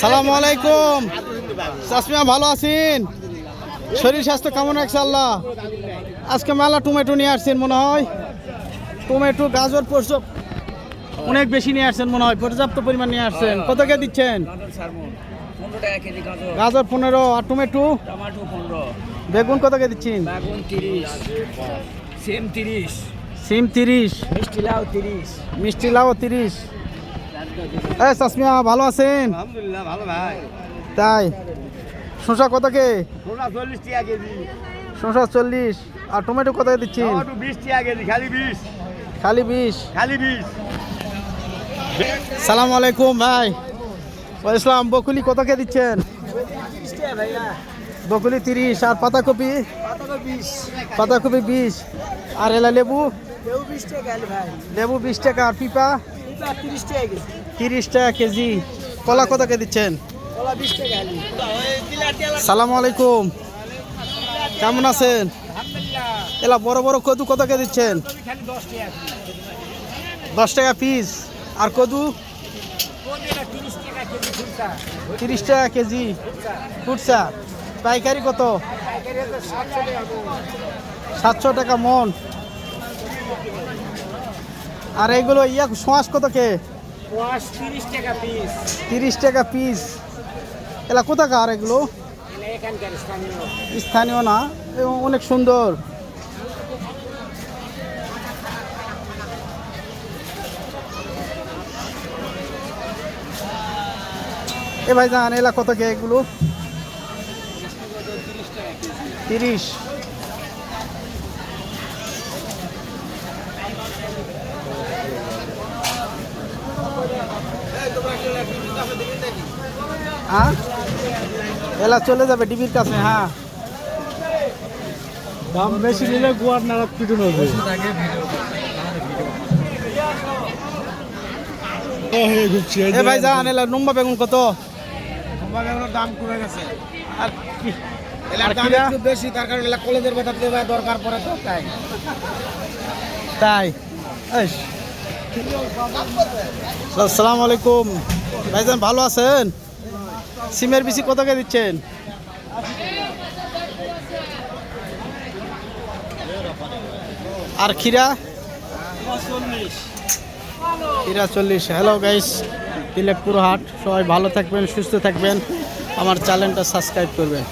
সালামু আলাইকুম। চাষমিয়া ভালো আছেন? শরীর স্বাস্থ্য কেমন রাখছে আল্লাহ? আজকে মেলা টমেটো নিয়ে আসছেন মনে হয়। টমেটো গাজর পর্যন্ত অনেক বেশি নিয়ে আসছেন মনে হয়। পর্যাপ্ত পরিমাণ নিয়ে আসছেন। কত কে দিচ্ছেন? গাজর পনেরো আর টমেটো? বেগুন কত কে দিচ্ছেন? সিম তিরিশ। সিম তিরিশ। মিষ্টি লাউ তিরিশ। মিষ্টি লাউ তিরিশ। হ্যাঁ চাষমিয়া ভালো আছেন? আলহামদুলিল্লাহ ভালো ভাই। তাই? শসা কত কে? সোনা চল্লিশ টাকা কেজি। শসা চল্লিশ। আর টমেটো কত বিশ টাকা কেজি খালি বিশ। খালি বিশ। খালি বিশ। সালাম আলাইকুম ভাই। ওয়া ইসলাম বকুলি কত কে দিচ্ছেন? বকুলি তিরিশ আর পাতাকপি? পাতাকপি বিশ। আর এলা লেবু? লেবু বিশ টাকা। আর পিপা? তিরিশ টাকা কেজি। কলা কত কে দিচ্ছেন? সালাম আলাইকুম। কেমন আছেন? আলহামদুলিল্লাহ। এলা বড় বড় কদু কত কে দিচ্ছেন? দশ টাকা পিস আর কদু? তিরিশ টাকা কেজি ফুটসা পাইকারি কত? সাতশো টাকা মন। আর এগুলো ইয়া সোঁয়াশ কত কে? তিরিশ টাকা পিস এলা কোথাকার এগুলো? স্থানীয়। স্থানীয় না এবং অনেক সুন্দর। এ ভাই জান এলা কত কে এগুলো? তিরিশ। হ্যাঁ? এলা চলে যাবে ডিবির কাছে হ্যাঁ। দাম বেশি নিলে গোয়ার নাড়া পিটুন হবে এ ভাই জান এলা নম্বা বেগুন কত? দাম কমে গেছে। আর কি? এলার দাম একটু বেশি তার কারণে এলা কলেজের বেতন দেওয়া দরকার পড়ে তো তাই। তাই। আসসালামু আলাইকুম। ভাইজান, ভালো আছেন? সিমের বিচি কত কে দিচ্ছেন? আর খিরা খিরা চল্লিশ। হ্যালো গাইস তিলেকপুর হাট। সবাই ভালো থাকবেন, সুস্থ থাকবেন। আমার চ্যানেলটা সাবস্ক্রাইব করবেন।